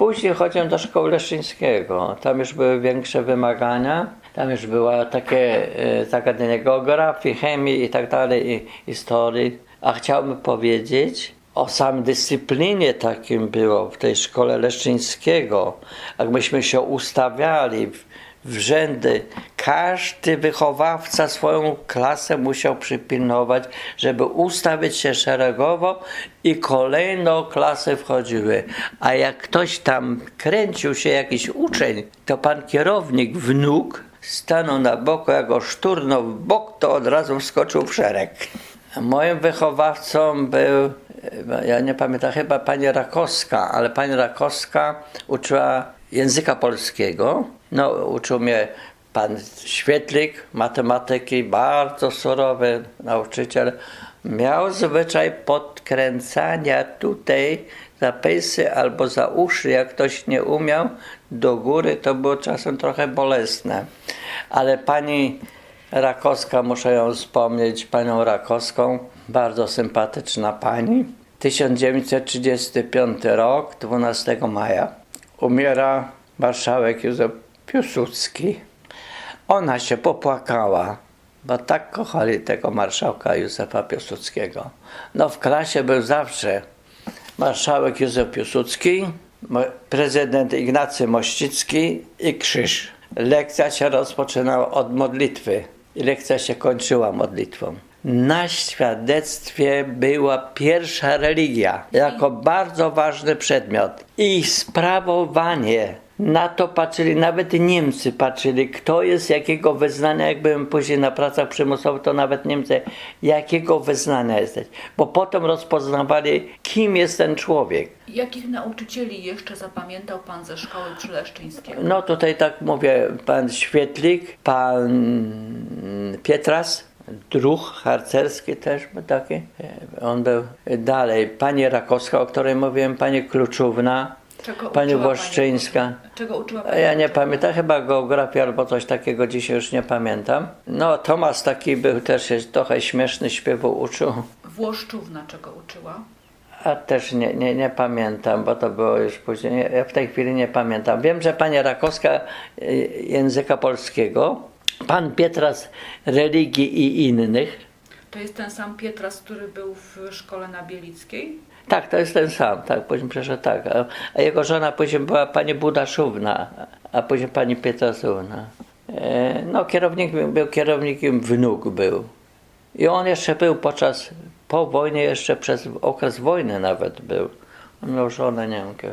Później chodziłem do szkoły Leszczyńskiego. Tam już były większe wymagania. Tam już była takie e, zagadnienie geografii, chemii i tak dalej, i historii. A chciałbym powiedzieć o samej dyscyplinie takim było w tej szkole Leszczyńskiego. Jak myśmy się ustawiali w, w rzędy, każdy wychowawca swoją klasę musiał przypilnować, żeby ustawić się szeregowo i kolejno klasy wchodziły. A jak ktoś tam kręcił się, jakiś uczeń, to pan kierownik, wnuk, stanął na boku, jak go szturnął w bok, to od razu wskoczył w szereg. Moim wychowawcą był, ja nie pamiętam, chyba pani Rakowska, ale pani Rakowska uczyła języka polskiego. No, uczył mnie pan Świetlik, matematyki, bardzo surowy nauczyciel. Miał zwyczaj podkręcania tutaj za pejsy albo za uszy, jak ktoś nie umiał, do góry, to było czasem trochę bolesne. Ale pani Rakowska, muszę ją wspomnieć, panią Rakowską, bardzo sympatyczna pani. 1935 rok, 12 maja, umiera marszałek Józef Piłsudski. Ona się popłakała, bo tak kochali tego marszałka Józefa Piłsudskiego. No w klasie był zawsze marszałek Józef Piłsudski, prezydent Ignacy Mościcki i krzyż. Lekcja się rozpoczynała od modlitwy i lekcja się kończyła modlitwą. Na świadectwie była pierwsza religia jako bardzo ważny przedmiot i sprawowanie. Na to patrzyli, nawet Niemcy patrzyli, kto jest jakiego wyznania, jak byłem później na pracach przymusowych, to nawet Niemcy, jakiego wyznania jesteś. Bo potem rozpoznawali, kim jest ten człowiek. Jakich nauczycieli jeszcze zapamiętał Pan ze szkoły przyleszczyńskiego? No tutaj tak mówię, pan Świetlik, pan Pietras, druh harcerski też był taki. On był dalej. Pani Rakowska, o której mówiłem, pani Kluczówna, Czego pani Włoszczyńska. Pani, czego uczyła Pani? Ja nie pamiętam, chyba geografii albo coś takiego, dzisiaj już nie pamiętam. No, Tomasz taki był też jest trochę śmieszny, śpiewu uczył. Włoszczówna czego uczyła? A też nie, nie, nie pamiętam, bo to było już później. Nie- Ja w tej chwili nie pamiętam. Wiem, że pani Rakowska y, języka polskiego, pan Pietras religii i innych. To jest ten sam Pietras, który był w szkole na Bielickiej? Tak, to jest ten sam, tak, później przeszedł tak. A, jego żona później była pani Budaszówna, a później pani Pietrasówna. E, no, kierownik był kierownikiem, wnuk był. I on jeszcze był podczas, po wojnie, jeszcze przez okres wojny nawet był. Miał żonę Niemkę.